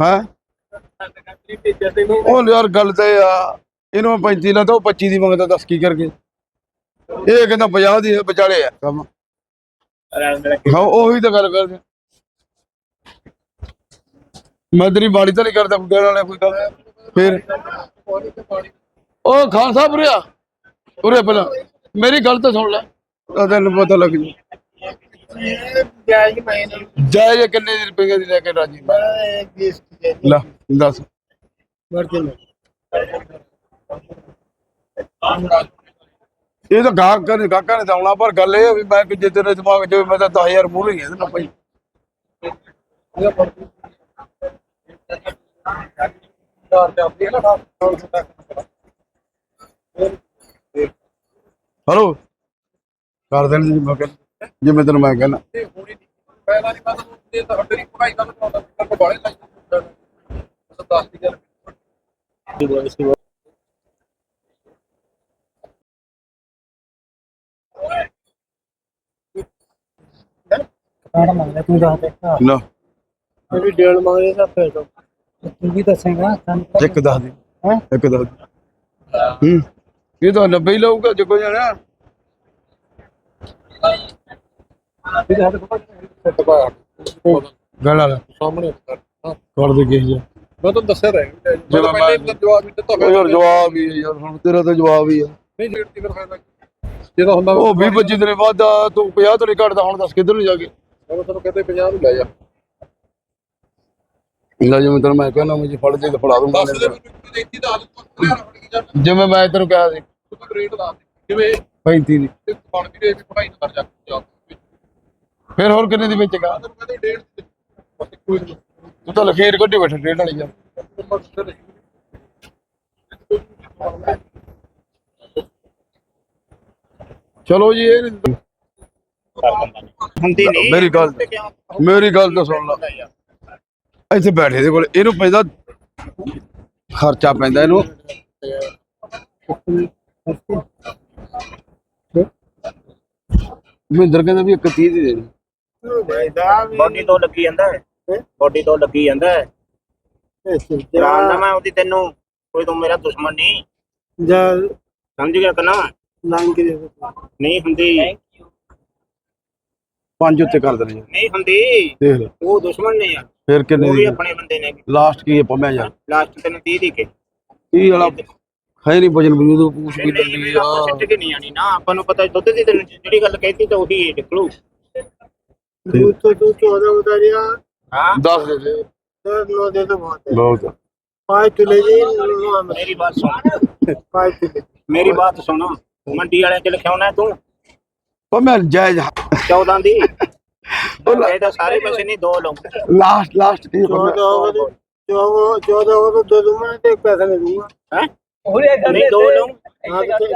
ਹਾਂ? ਉਹ ਯਾਰ ਗੱਲ ਤੇ ਆ, ਇਹਨੂੰ ਮੈਂ 35 ਲਾਤਾ, ਉਹ 25 ਦੀ ਮੰਗਦਾ, ਦੱਸ ਕੀ ਕਰਕੇ? ਇਹ ਕਹਿੰਦਾ 50 ਦੀ ਵਿਚਾਲੇ ਆ ਕੰਮ। ਹਾਂ, ਉਹੀ ਤਾਂ ਗੱਲ ਕਰਦੇ ਮੈਂ ਤੇਰੀ ਬਾੜੀ ਤਾਂ ਨਹੀਂ ਕਰਦਾ ਕੋਈ ਵਾਲੇ ਕੋਈ ਗੱਲ। ਫਿਰ? ਉਹ ਖਾਨ ਸਾਹਿਬ ਉਰੇ ਉਰੇ ਪਹਿਲਾਂ। ਮੇਰੀ ਗੱਲ ਤਾਂ ਸੁਣ ਲੈ। ਤੈਨੂੰ ਪਤਾ ਲੱਗ ਜੂ। ਜਾਇਜ਼ ਜਾਇਜ਼ ਕਿੰਨੇ ਦੀ ਰੁਪਏ ਦੀ ਲੈ ਕੇ ਰਾਜੀ ਮੈਂ? ਬੀਸ ਦੀ ਲੈ ਦੱਸ। ਵਰਜਨ ਇਹ ਤਾਂ ਗਾਹਕਾਂ ਨੇ ਗਾਹਕਾਂ ਨੇ ਤਾਂ ਆਉਣਾ ਪਰ ਗੱਲ ਇਹ ਆ ਵੀ ਮੈਂ ਕਿ ਜੇ ਤੇਰੇ ਦਿਮਾਗ 'ਚ ਮੈਂ ਤਾਂ 10000 ਮੂਲ ਹੀ ਇਹਦੇ ਨਾਲ ਭਾਈ। ਹਲੋ। ਕਰ ਦੇਣ ਜੀ ਮੈਂ ਕਹਿੰਦਾ ਜਿਵੇਂ ਤੈਨੂੰ ਮੈਂ ਕਹਿੰਦਾ ਕਾੜ ਮੰਗਦਾ ਤੂੰ ਦੱਸ ਦੇ ਲੋ ਮੇਰੀ ਡੇਢ ਮੰਗਦੇ ਤਾਂ ਫੇਰ ਦੋ ਤੂੰ ਵੀ ਦੱਸੇਗਾ ਸਾਨੂੰ ਇੱਕ ਦੱਸ ਦੇ। ਹੈਂ? ਇੱਕ ਦੱਸ ਦੇ। ਹੂੰ। ਇਹ ਤਾਂ 90 ਹੀ ਲਊਗਾ ਜੇ ਕੋਈ ਜਾਣਾ ਗੱਲ ਵਾਲਾ। ਸਾਹਮਣੇ ਕਰ ਦੇ ਕਿਸੇ ਜਿਹਾ ਮੈਂ ਤੁਹਾਨੂੰ ਦੱਸਿਆ ਤਾਂ ਹੈ ਜਦੋਂ ਮੈਂ- ਪਹਿਲੇ ਜਵਾਬ ਵੀ ਦਿੱਤਾ ਉਹ ਯਾਰ ਜਵਾਬ ਹੀ ਹੈ ਯਾਰ ਹੁਣ ਤੇਰਾ ਤਾਂ ਜਵਾਬ ਹੀ ਆ ਨਹੀਂ ਜੇੜ ਦੀ ਫਿਰ ਫਾਇਦਾ ਜੇ ਤਾਂ ਹੁੰਦਾ ਉਹ 20 25 ਦਿਨ ਬਾਅਦ ਆ, ਤੂੰ 50 ਤੋਂ ਨਹੀਂ ਘਟਦਾ ਹੁਣ ਦੱਸ ਕਿੱਧਰ ਨੂੰ ਜਾ ਕੇ? ਉਹ ਤੁਹਾਨੂੰ ਕਹਿੰਦੇ 50 ਨੂੰ ਲੈ ਜਾ। ਲੈ ਜਿਵੇਂ ਤੈਨੂੰ ਮੈਂ ਕਹਿੰਦਾ ਜੀ ਫੜ ਦੇ ਤੇ ਫੜਾ ਦੂੰਗਾ। ਦੇ ਫੜ ਜਿਵੇਂ ਤੈਨੂੰ ਕਿਹਾ ਸੀ। ਤੂੰ ਰੇਟ ਲਾ ਦੇ ਜਿਵੇਂ 35 ਦੀ। ਤੇ ਬਣ ਵੀ ਰਹੇ ਵੀ ਪੜਾਈ ਨਾ ਕਰ ਜਾ ਜਾ ਫਿਰ ਹੋਰ ਕਿੰਨੇ ਦੀ ਵੇਚੇਗਾ? ਡੇਢ ਨਹੀਂ ਤੂੰ ਤਾਂ ਲਖੀਰ ਕੱਢੀ ਬੈਠਾ ਰੇਟ ਵਾਲੀ ਯਾਰ। ਚਲੋ ਜੀ ਇਹ ਨੀ- ਹੁੰਦੀ ਨਹੀਂ। ਮੇਰੀ ਗੱਲ ਮੇਰੀ ਗੱਲ ਤਾਂ ਸੁਣ ਲੈ। ਇੱਥੇ ਬੈਠੇ ਦੇ ਕੋਲ ਇਹਨੂੰ ਪੈਂਦਾ ਖਰਚਾ ਪੈਂਦਾ ਇਹਨੂੰ। ਮਹਿੰਦਰ ਕਹਿੰਦਾ ਵੀ ਇੱਕ 30 ਦੀ ਦੇ ਦੇ। ਬੋਡੀ ਤੋਂ ਲੱਗੀ ਜਾਂਦਾ ਹੈ। ਬੋਡੀ ਤੋਂ ਲੱਗੀ ਜਾਂਦਾ ਹੈ। ਜਾਣਦਾ ਮੈਂ ਉਹਦੀ ਤੈਨੂੰ ਕੋਈ ਤੂੰ ਮੇਰਾ ਦੁਸ਼ਮਣ ਨਹੀਂ। ਜਾ ਸਮਝ ਗਿਆ ਕਨਾ ਲਾਈਨ ਕੇ ਨਹੀਂ ਹੁੰਦੀ। ਪੰਜ ਉੱਤੇ ਕਰ ਦੇਣੇ ਯਾਰ। ਨਹੀਂ ਹੁੰਦੀ। ਦੇਖ ਲੈ। ਉਹ ਦੁਸ਼ਮਣ ਨੇ ਯਾਰ ਫਿਰ ਕਿੰਨੇ ਉਹ ਵੀ ਦੀ ਆਪਣੇ ਬੰਦੇ ਨੇ। ਲਾਸਟ ਕੀ ਹੈ ਪੰਮਿਆ ਯਾਰ ਲਾਸਟ ਤੈਨੂੰ 30 ਦੀ ਕੇ। 30 ਵਾਲਾ ਹੈ ਨਹੀਂ ਵੀ ਉਹ ਪੂਛ ਵੀ ਆਪਾਂ ਆ। ਸਿੱਟ ਕੇ ਨਹੀਂ ਆਣੀ ਨਾ। ਆਪਾਂ ਨੂੰ ਪਤਾ ਦੁੱਧ ਦੀ ਤੈਨੂੰ ਜਿਹੜੀ ਗੱਲ ਕਹਿਤੀ ਤਾਂ ਉਹੀ ਨਿਕਲੂ। दूध तो तू चौदह उतारिया दस दे दे दस नौ दे तो बहुत है बहुत है पाँच चूल्हे जी नौ आमलेट। ਮੇਰੀ ਬਾਤ ਸੁਣ पाँच चूल्हे ਮੇਰੀ ਬਾਤ ਸੁਣ ਮੰਡੀ ਵਾਲਿਆਂ ਚ ਲਿਖਾਉਣਾ ਤੂੰ ਉਹ ਮੈਂ ਜਾਇਜ਼ 14 ਦੀ ਇਹ ਤਾਂ ਸਾਰੇ ਪੈਸੇ ਨਹੀਂ ਦੋ ਲਊਂ ਲਾਸਟ ਲਾਸट ਦੀ चौदह होगा तो चौ- चौदह होगा तो दो दूंगा नहीं तो एक पैसा नहीं दूंगा ਹੈ ਨਹੀਂ ਦੋ ਲਊਂ हाँ, तो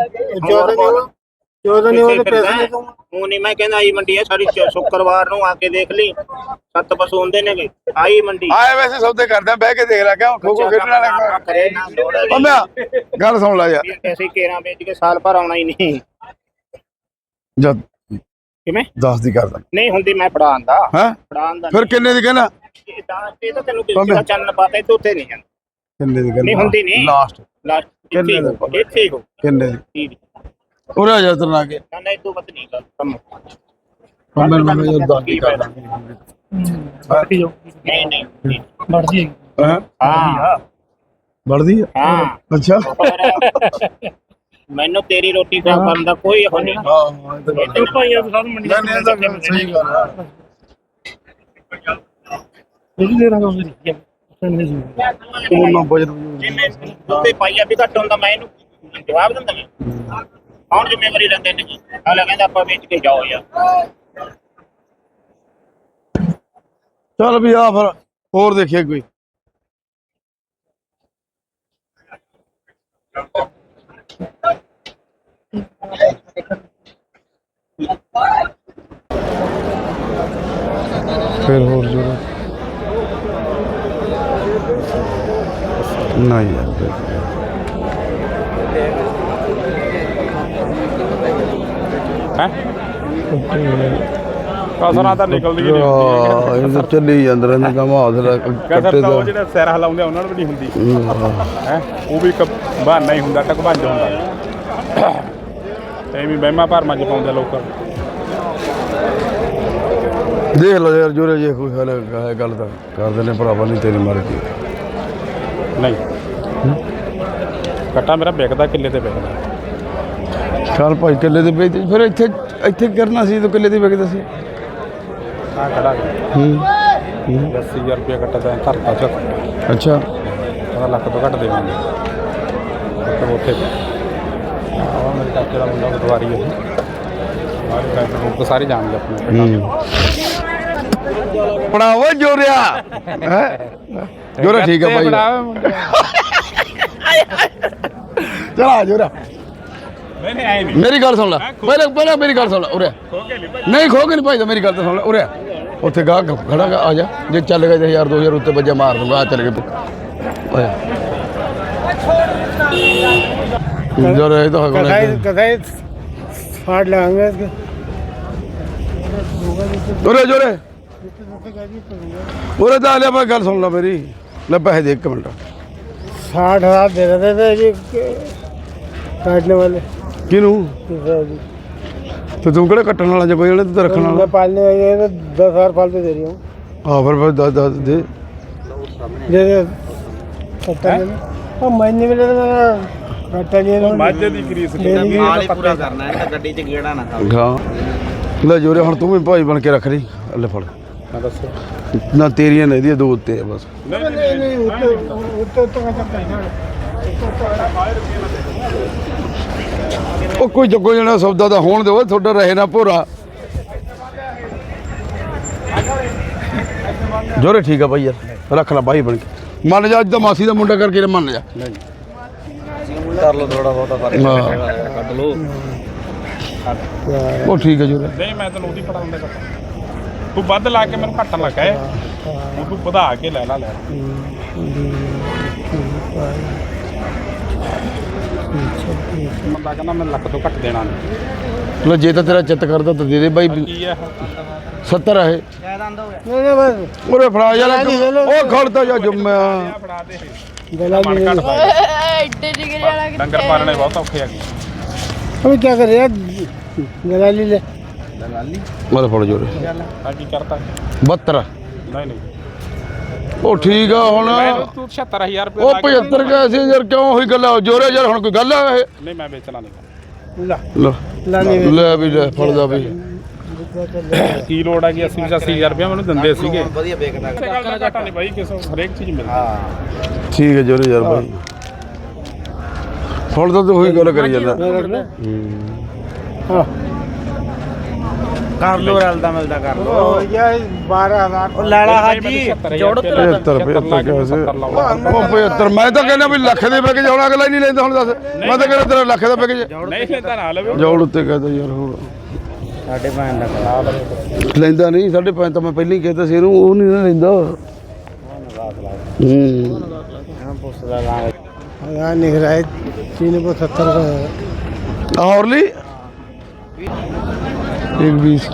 चौदह नहीं होगा ਜਦੋਂ ਨਹੀਂ ਉਹਦੇ ਪੈਸੇ ਨਹੀਂ ਦੂੰਗਾ ਉਹ ਨਹੀਂ ਮੈਂ ਕਹਿੰਦਾ ਆਈ ਮੰਡੀ ਹੈ ਸਾਰੀ ਸ਼ੁ- ਸ਼ੁੱਕਰਵਾਰ ਨੂੰ ਆ ਕੇ ਦੇਖ ਲਈ। ਸੱਤ ਪਸ਼ੂ ਹੁੰਦੇ ਨੇਗੇ ਆਈ ਮੰਡੀ। ਆਏ ਵੈਸੇ ਸੌਦੇ ਕਰਦੇ ਆ ਬਹਿ ਕੇ ਦੇਖ ਲੈ ਕਿਉਂ ਖੋਖੋ ਖੇਡਣਾ ਲੱਗਾ ਕਰੇ ਨਾ ਲੋੜ ਹੈ। ਬੰਮਿਆ ਗੱਲ ਸੁਣ ਲੈ ਯਾਰ। ਐਸੇ ਕੇਰਾ ਵੇਚ ਕੇ ਸਾਲ ਭਰ ਆਉਣਾ ਹੀ ਨਹੀਂ। ਜਦ ਕਿਵੇਂ? ਦੱਸ ਦੀ ਕਰਦਾ ਨਹੀਂ ਹੁੰਦੀ ਮੈਂ ਪੜਾਉਣ ਦਾ। ਹੈ? ਪੜਾਉਣ ਦਾ ਫਿਰ ਕਿੰਨੇ ਦੀ ਕਹਿਣਾ ਇਹ ਤਾਂ ਇਹ ਤਾਂ ਤੈਨੂੰ ਕਿਸੇ ਦਾ ਚੰਨ ਪਤਾ ਇਹ ਤੋਂ ਉੱਤੇ ਨਹੀਂ ਜਾਂਦਾ। ਕਿੰਨੇ ਦੀ ਨਹੀਂ ਹੁੰਦੀ ਨਹੀਂ। ਲਾਸਟ ਲਾਸਟ ਕਿੰਨੇ ਇੱਥੇ ਹੀ ਹੋ- ਇੱਥੇ ਹੀ ਹੋ। ਕਿੰਨੇ ਦੀ? ਠੀਕ। ਹੈ। ਉਰੇ ਆ ਜਾ ਤਰ ਲਾ ਕੇ। ਨਾ ਨਾ ਇਹ ਤੋਂ ਵੱਧ ਨਹੀਂ ਕਰ ਕੰਮ। ਨੂੰ ਮੈਂ ਯਾਰ 10 ਦੀ ਕਰਦਾ ਨਹੀਂ ਨਹੀਂ ਨਹੀਂ। ਹੈ? ਹਾਂ। ਵੜਦੀ ਆ? ਹਾਂ। ਅੱਛਾ। ਮੈਨੂੰ ਤੇਰੀ ਰੋਟੀ ਖਾ ਕਰਨ ਦਾ ਕੋਈ ਉਹ ਨਹੀਂ। ਹਾਂ ਹਾਂ ਇਹ ਤਾਂ ਗੱਲ ਹੈ। ਭਾਈਆਂ ਤੋਂ ਸਾਨੂੰ ਮੰਡੀ ਨਹੀਂ ਨਹੀਂ ਇਹ ਤਾਂ ਗੱਲ ਸਹੀ ਗੱਲ ਆ। ਇਹ ਦੇ। ਰਹਾ ਹਾਂ ਤੂੰ ਨਾ ਬਜਟ ਜਿਵੇਂ ਉੱਤੇ ਪਾਈਆ ਵੀ ਘੱਟ ਹੁੰਦਾ ਮੈਂ ਇਹਨੂੰ ਜਵਾਬ ਦਿੰਦਾ ਮੈਂ ਕੌਣ ਜ਼ਿੰਮੇਵਾਰੀ ਲੈਂਦੇ ਨੇ ਹਾਲਾ ਕਹਿੰਦਾ ਆਪਾਂ ਵੇਚ ਕੇ ਜਾਓ ਯਾਰ। ਚੱਲ ਵੀ ਆ ਫਿਰ, ਹੋਰ ਦੇਖੀਏ ਕੋਈ। ਫਿਰ ਹੋਰ ਜਰਾ ਨਹੀਂ ਯਾਰ। ਹੈ? ਕਸਰਾਂ ਤਾਂ ਨਿਕਲਦੀ ਹੀ ਨਹੀਂ ਆਹ, ਇਹ ਤਾਂ ਚੱਲੀ ਜਾਂਦਾ ਰਹਿੰਦਾ ਕੰਮ ਹਾਜ਼ਰ ਕਸਰ ਕੱਟੇ ਤਾਂ। ਉਹ ਦਾ ਜਿਹੜੇ ਸਿਰ ਹਲਾਉਂਦੇ ਆ, ਉਹਨਾਂ ਨੂੰ ਵੀ ਨਹੀਂ ਹੁੰਦੀ। ਹੈ? ਉਹ ਵੀ ਇੱਕ ਬਹਾਨਾ ਹੀ ਹੁੰਦਾ ਟਕਭੰਜ ਹੁੰਦਾ। ਐਵੇਂ ਬਹਿਮਾ ਭਰਮਾਂ ਚ ਪਾਉਂਦੇ ਲੋਕ ਦੇਖ ਲਓ ਯਾਰ ਜੋਰੇ ਜੇ ਕੋਈ ਹਲ ਹੈ ਗੱਲ ਤਾਂ ਕਰਦੇ ਨੇ ਭਰਾਵਾ ਨਹੀਂ ਤੇਰੀ ਮਰਜ਼ੀ। ਨਹੀਂ। ਕੱਟਾ ਮੇਰਾ ਵਿਕਦਾ ਕਿੱਲੇ ਤੇ ਵਿਕਦਾ। ਚੱਲ ਭਾਈ ਕਿੱਲੇ ਦੇ ਵੇਚ ਫਿਰ ਇੱਥੇ ਇੱਥੇ ਕਰਨਾ ਸੀ ਤਾਂ ਕਿੱਲੇ ਦੇ ਵੇਚਦਾ ਸੀ? ਆ ਖੜਾ ਹੂੰ। 80000 ਰੁਪਏ ਕੱਟਾ ਤਾਂ ਧਰਤਾ ਚ ਅੱਛਾ। ਪਤਾ ਲੱਖ ਤੋਂ ਘੱਟ ਦੇਵਾਂਗੇ। ਤੇ ਉੱਥੇ। ਆਹ ਮੇਰੇ ਚਾਚੇ ਦਾ ਮੁੰਡਾ ਪਟਵਾਰੀ ਹੈ। ਸਾਰੇ ਡਾਕਟਰ ਲੋਕ ਸਾਰੇ ਜਾਣਦੇ ਆਪਣੇ। ਪਿੰਡਾਂ ਓਏ ਜੋਰਿਆ। ਹੈ? ਜੋਰਾ ਠੀਕ ਆ ਭਾਈ। ਚਲਾ ਜੋਰਾ ਨਹੀਂ ਨਹੀਂ ਆਏ ਨਹੀਂ ਮੇਰੀ ਗੱਲ ਸੁਣ ਲੈ ਪਹਿਲੇ ਪਹਿਲੇ ਮੇਰੀ ਗੱਲ ਸੁਣ ਲੈ ਉਰੇ ਨਹੀਂ ਖੋ ਕੇ ਨਹੀਂ ਭਾਈ ਮੇਰੀ ਗੱਲ ਤਾਂ ਸੁਣ ਲੈ ਉਰੇ ਉੱਥੇ ਗਾਹ ਖੜਾ ਗਾ, ਆ ਜਾ ਜੇ ਚੱਲ ਗਏ ਤੇ 1000 2000 ਉੱਤੇ ਵੱਜਾ ਮਾਰ ਦੂੰਗਾ ਆ ਚੱਲ ਗਏ ਓਏ ਜੋਰੇ ਇਹ ਤਾਂ ਹੋਣਾ कसाई कसाई फाड़ लगाएंगे इसके ਉਰੇ ਜੋਰੇ ਉਰੇ ਤਾਂ ਆ ਲਿਆ ਮੈਂ ਗੱਲ ਸੁਣ ਲੈ ਮੇਰੀ ਲੈ ਪੈਸੇ ਦੇ ਇੱਕ ਮਿੰਟ साठ हजार दे रहे थे जी काटने वाले ਕਿਹਨੂੰ दूसरा जी। ਤੇ ਤੂੰ ਕਿਹੜਾ ਕੱਟਣ ਵਾਲਾ ਜੇ ਕੋਈ ਉਹਨੇ ਤੇ ਰੱਖਣ मैं ਵਾਲਾ पालने वाले हैं तो दस हजार फालतू दे रही हूँ ਹਾਂ ਫਿਰ ਫਿਰ ਦੱਸ ਦੱਸ ਦੇ जैसे कट्टा ले लो। और महीने में ले तो मैंने कट्टा लिए तो ਮੱਝ ਦੀ ਗਰੀਸ डेली की ਨਾਲ ਹੀ ਪੂਰਾ ਕਰਨਾ ਹੈ ਤਾਂ ਗੱਡੀ 'ਚ ਗੇੜਾ ਨਾ ਖਾਓ ਹਾਂ ਲੈ ਜੋਰੇ ਹੁਣ ਤੂੰ ਵੀ ਭਾਈ ਬਣ ਕੇ ਰੱਖ ਲਈ ਲੈ ਫੜ ਮੈਂ ਦੱਸੋ ਨਾ ਤੇਰੀਆਂ ਨੇ ਇਹਦੀਆਂ ਦੋ ਉੱਤੇ ਆ ਬਸ ਨਹੀਂ नहीं नहीं उतने उतने उतने का सकता है ना ਉਹ ਕੋਈ ਜੱਗੋ ਜਣਾ ਸੌਦਾ ਦਾ ਹੋਣ ਦਿਓ ਤੁਹਾਡਾ ਰਹੇ ਨਾ ਭੋਰਾ। ਜੋਰੇ ਠੀਕ ਆ ਭਾਈ ਯਾਰ ਰੱਖ ਲੈ ਭਾਈ ਬਣ ਕੇ। ਮੰਨ ਜਾ ਅੱਜ ਤਾਂ ਮਾਸੀ ਦਾ ਮੁੰਡਾ ਕਰਕੇ ਮੰਨ ਜਾ। ਕਰ ਲਓ ਥੋੜਾ ਬਹੁਤਾ ਫ਼ਰਕ। ਕੱਢ ਲਓ। ਉਹ ਠੀਕ ਹੈ ਜੋਰੇ। ਨਹੀਂ ਮੈਂ ਤੈਨੂੰ ਉਹਦੀ ਫੜਾਉਂਦਾ ਕੱਟਾ ਤੂੰ ਵੱਧ ਲਾ ਕੇ ਮੈਨੂੰ ਘੱਟਣ ਲੱਗਾ ਉਹ ਤੂੰ ਵਧਾ ਕੇ ਲੈ ਲਾ ਲੈ। ਬੰਦਾ ਲੋ ਜੇ ਤਾਂ ਤੇਰਾ ਚਿੱਤ ਕਰਦਾ ਤਾਂ ਦੇ ਦੇ ਬਾਈ। 70 ਹੈ। ਨਹੀਂ ਨਹੀਂ ਬਸ। ਉਹਰੇ ਫੜਾ ਯਾਰ ਉਹ ਖੜਦਾ ਜਾ ਜੁੰਮਾ ਫੜਾ ਦੇ ਗਲਾ ਕੱਟ ਪਾਇਆ। ਐਡੇ ਜਿਗਰ ਵਾਲਾ ਡੰਗਰ ਪਾਲਣੇ ਬਹੁਤ ਔਖੇ ਆ। ਅਭੀ ਕੀ ਕਰ ਰਿਹਾ ਗਲਾ ਲੈ। ਲੈ ਉਹਰੇ ਫੜ ਜੋਰੇ। ਹਾਂ ਕਰਤਾ। 72 ਨਹੀਂ ਨਹੀਂ। ਉਹ ਠੀਕ ਆ ਹੁਣ। ਮੈਂ ਰੁਪਏ ਉਹ 75 ਕਹੇ ਸੀ ਯਾਰ ਕਿਉਂ ਉਹੀ ਗੱਲ? ਆ ਜੋਰੇ ਯਾਰ ਹੁਣ ਕੋਈ ਗੱਲ ਆ ਇਹ? ਨਹੀਂ ਮੈਂ ਵੇਚਣਾ ਨਹੀਂ। ਲੈ। ਲੈ। ਵੀ ਲੈ ਫੜਦਾ ਵੀ। ਕੀ ਲੋੜ ਆ ਕਿ 80 80000 ਰੁਪਏ ਮੈਨੂੰ ਦਿੰਦੇ ਸੀਗੇ। ਠੀਕ ਹੈ ਜੋਰੇ ਯਾਰ ਬਾਈ। ਫੜਦਾ ਤਾਂ ਉਹੀ ਗੱਲ ਕਰੀ ਜਾਂਦਾ। ਹਾਂ। ਕਰ ਲੋ ਰਲਦਾ ਮਿਲਦਾ ਕਰ ਲੋ ਯਾਰ 12000 ਉਹ ਲਾਲਾ ਹਾਜੀ ਜੋੜੋ 75 ਕੈਸੇ 75 ਮੈਂ ਤਾਂ ਕਹਿੰਦਾ ਵੀ ਲੱਖ ਦੇ ਪੈਕੇਜ ਹੁਣ ਅਗਲਾ ਹੀ ਨਹੀਂ ਲੈਂਦਾ ਹੁਣ ਦੱਸ। ਮੈਂ ਤਾਂ ਕਹਿੰਦਾ ਤੇਰਾ ਲੱਖ ਦਾ ਪੈਕੇਜ। ਨਹੀਂ ਲੈਂਦਾ ਨਾ ਲਵੇ। ਜੋੜ ਉੱਤੇ ਕਹਿੰਦਾ ਯਾਰ ਹੁਣ ਸਾਡੇ ਭੈਣ ਦਾ ਖਲਾਬ ਲੈਂਦਾ ਨਹੀਂ ਸਾਡੇ ਭੈਣ ਤਾਂ ਮੈਂ ਪਹਿਲਾਂ ਹੀ ਕਹਿੰਦਾ ਸੀ ਉਹ ਨਹੀਂ ਨਾ ਲੈਂਦਾ। ਹੂੰ। ਹਾਂ ਪੁੱਛਦਾ ਲਾ ਆ ਨਿਗਰਾਏ एक बीस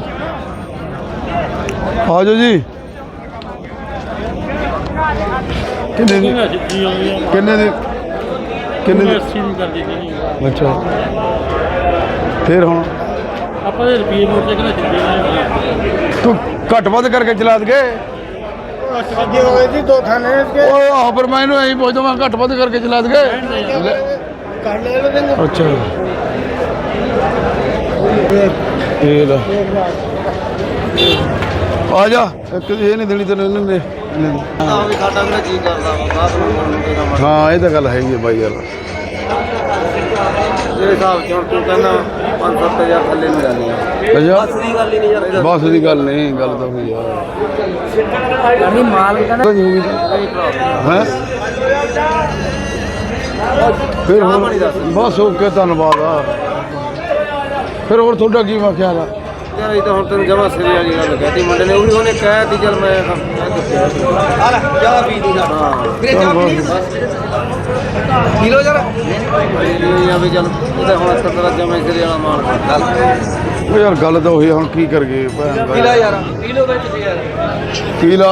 आ जाओ जी किन्ने दी किन्ने दी किन्ने दी अच्छा फिर ਹੁਣ ਆਪਾਂ ਦੇ ਰੁਪਏ ਮੋੜ ਕੇ ਕਿਹਨਾਂ ਜਿੱਦੇ ਤੂੰ ਘੱਟ ਵੱਧ ਕਰਕੇ ਚਲਾ ਦਗੇ शादी हो गई थी दो थाने इसके ਓਏ ਆਹ ਪਰ ਮੈਂ ਇਹਨੂੰ ਐਂ ਪੁੱਛਦਾ ਮੈਂ ਘੱਟ ਵੱਧ ਕਰਕੇ ਚਲਾ ਦਗੇ काट ले देंगे ਅੱਛਾ ਇਹ ਲੈ ਆ ਜਾ ਇੱਕ ਇਹ ਨਹੀਂ ਦੇਣੀ ਤੈਨੂੰ ਇਹਨੇ ਵੀ ਸਾਡਾ ਕਰਦਾ ਵਾ ਨੂੰ ਵਾ। ਹਾਂ ਇਹ ਤਾਂ ਗੱਲ ਹੈਗੀ ਬਾਈ ਯਾਰ। ਜਿਹੜੇ ਹਿਸਾਬ ਚ ਹੁਣ ਤੂੰ ਕਹਿੰਦਾ 5-7000 ਥੱਲੇ ਨੂੰ ਜਾਂਦੀ ਆ। ਅੱਛਾ। ਬਸ ਦੀ ਗੱਲ ਹੀ ਨਹੀਂ ਯਾਰ। ਬਸ ਦੀ ਗੱਲ ਨਹੀਂ ਗੱਲ ਤਾਂ ਹੋਈ ਯਾਰ ਨਹੀਂ ਮਾਲ ਕਹਿੰਦਾ ਹੈ? ਫਿਰ ਹੁਣ ਬਸ ਓਕੇ ਧੰਨਵਾਦ ਆ। ਫਿਰ ਹੋਰ ਤੁਹਾਡਾ ਕੀ ਵਾ ਖਿਆਲ ਆ? ਯਾਰ ਇਹ ਤਾਂ ਹੁਣ ਤੈਨੂੰ ਜਮਾ ਸਿਰੇ ਵਾਲੀ ਗੱਲ ਕਹਤੀ ਮੁੰਡੇ ਨੇ ਉਹ ਵੀ ਉਹਨੇ ਕਹਿ ਤੀ ਚੱਲ ਮੈਂ ਮੈਂ ਦਿੱਤਾ ਚਾਹ ਪੀ ਦੀ ਹਾਂ। ਕਿਲੋ ਯਾਰ ਇਹ ਆ ਵੀ ਚੱਲ ਇਹਦਾ ਹੁਣ ਤੱਕ ਤੇਰਾ ਜਮਾ ਸਿਰੇ ਵਾਲਾ ਮਾਲ ਉਹ ਯਾਰ ਗੱਲ ਤਾਂ ਉਹੀ ਆ, ਹੁਣ ਕੀ ਕਰਗੇ ਭੈਣ ਦਾ ਕਿਲਾ ਯਾਰ। ਕਿਲੋ ਵਿੱਚ ਸੀ ਯਾਰ। ਕੀਲਾ